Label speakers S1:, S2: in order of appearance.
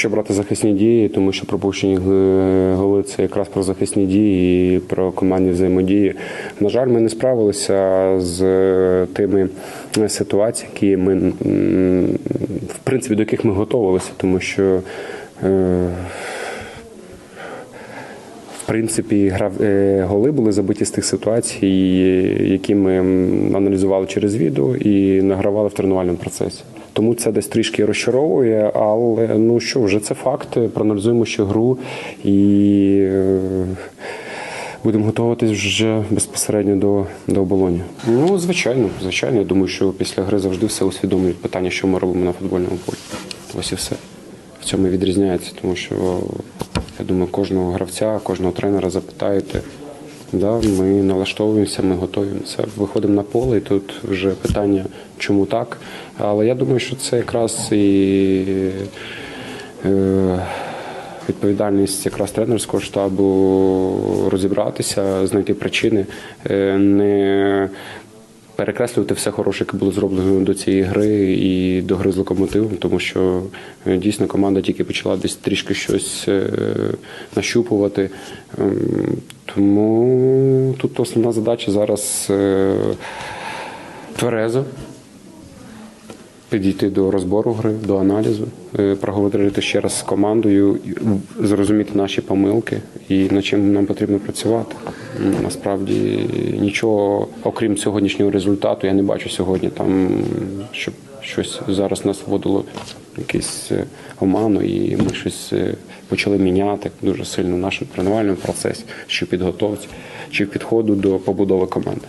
S1: Що брати захисні дії, тому що пропущені е, голи це якраз про захисні дії і про командні взаємодії. На жаль, ми не справилися з е, тими ситуаціями, які ми в принципі до яких ми готувалися, тому що. Принципі, грав, е, голи були забиті з тих ситуацій, які ми аналізували через відео і награвали в тренувальному процесі. Тому це десь трішки розчаровує, але ну що, вже це факт. Проаналізуємо ще гру і е, будемо готуватись вже безпосередньо до, до оболоні. Ну, звичайно, звичайно. Я думаю, що після гри завжди все усвідомлюють питання, що ми робимо на футбольному полі. Ось і все. В цьому відрізняється, тому що я думаю, кожного гравця, кожного тренера запитаєте. Да, ми налаштовуємося, ми готуємося, виходимо на поле, і тут вже питання, чому так. Але я думаю, що це якраз і е, відповідальність якраз тренерського штабу розібратися, знайти причини, е, не перекреслювати все хороше, яке було зроблено до цієї гри і до гри з локомотивом, тому що е, дійсно команда тільки почала десь трішки щось е, нащупувати. Ем, Тому тут основна задача зараз е, тверезо підійти до розбору гри, до аналізу, е, проговорити ще раз з командою, зрозуміти наші помилки і над чим нам потрібно працювати. Насправді нічого, окрім сьогоднішнього результату, я не бачу сьогодні там, щоб щось зараз нас вводило якийсь е, оману, і ми щось е, почали міняти дуже сильно в нашому тренувальному процесі, чи підготовці, чи в підходу до побудови команди.